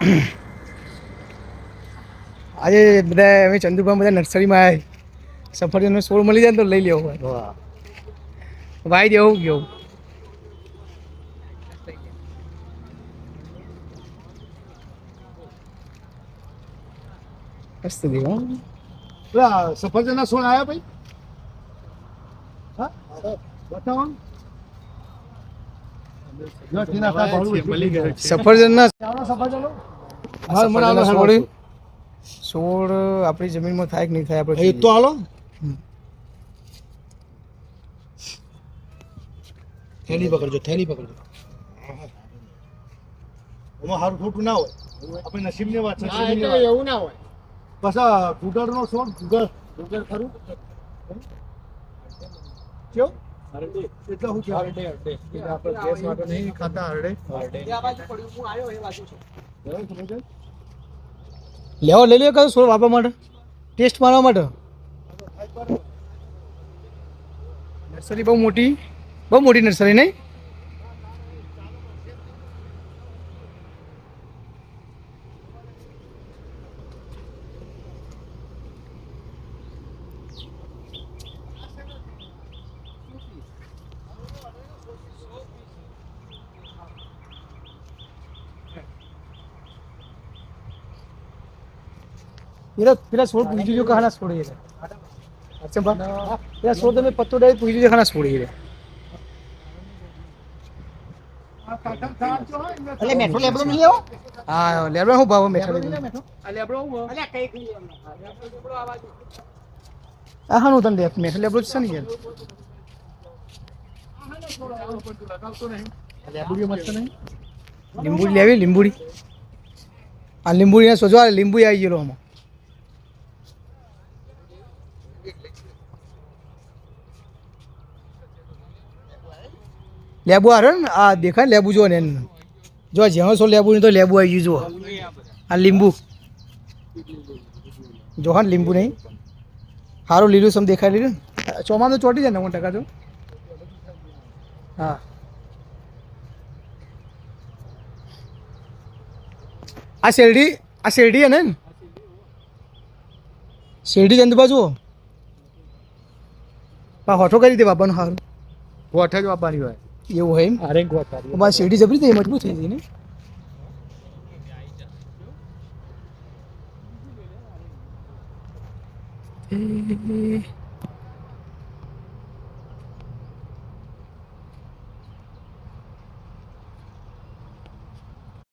આજે બધા અમે ચંદુભાઈ બધા નર્સરીમાં આવ્યા સફરજનનો છોડ મળી જાય તો લઈ લેવો હોય. વાઈ દેવું કેવું મસ્ત દેવું સફરજનના સોળ આવ્યા ભાઈ? હા? બતાવો ને. જો ટીના સાહેબ ભાડું એટલું થઈ જાય. સફરજનના આવડા સફરજનો? હાલો. છોડ આપણી જમીનમાં થાય કે નહીં થાય આપણે તો હાલો. થેલી પકડજો થેલી પકડજો. એમાં સારું ખોટું ના હોય. આપણે નસીબની વાત છે. એવું ના હોય. બસ આ ગુગળનો છોડ ગુગળ ગુગળ ખરું? કેવું? એટલે હું કહેવાય? એટલે આપણે ગેસ માટે નહીં ખાતા હરડે. આ બાજુ પડ્યું હું આવ્યો એ બાજુ છે. લેવો લઈ લે કયું સોળ વાપરવા માટે. ટેસ્ટ મારવા માટે. નર્સરી બહુ મોટી. બહુ મોટી નર્સરી નહીં? પેલા પેલા છોડ પૂછી જો ખાના છોડી છે અચ્છા બા પેલા છોડ તમે પત્તો ડાયરેક્ટ પૂછી જો ખાના છોડી છે એટલે મેઠો લેબડો નહીં લેવો હા લેબડા હું ભાવ મેઠા લેબડા આ લેબડો હું અલ્યા કઈ કઈ લેબડો આ આ હાનું તને લેબ મેઠા લેબડો છે ને યાર. લેબુડીઓ મસ્ત નહીં? લીંબુડી લેવી લીંબુડી. આ લીંબુડી સોજો આ લીંબુ આવી ગયેલો આમાં. લેબુ હારે ને, આ દેખાય લેબુ જો ને એને. જો જ્યાં છો લેબુ નહીં તો લેબુ આવી ગયું, જુઓ. આ લીંબુ. જો હા લીંબુ નહીં. સારું લીલું સમ દેખાય લીધું ચોમાસું તો ચોટી જાય નવ ટકા તો. હા. આ શેરડી આ શેરડી હે ને? શેરડી ચંદુબા બાજુ પા હોઠો કરી દે બાપાનું સારું ગોઠ જ વાપરવાની હોય. એવું હોય એમ? અરે અમારી શેરડી જબરી થઈ મજબૂત થઈ ગઈ ને? એ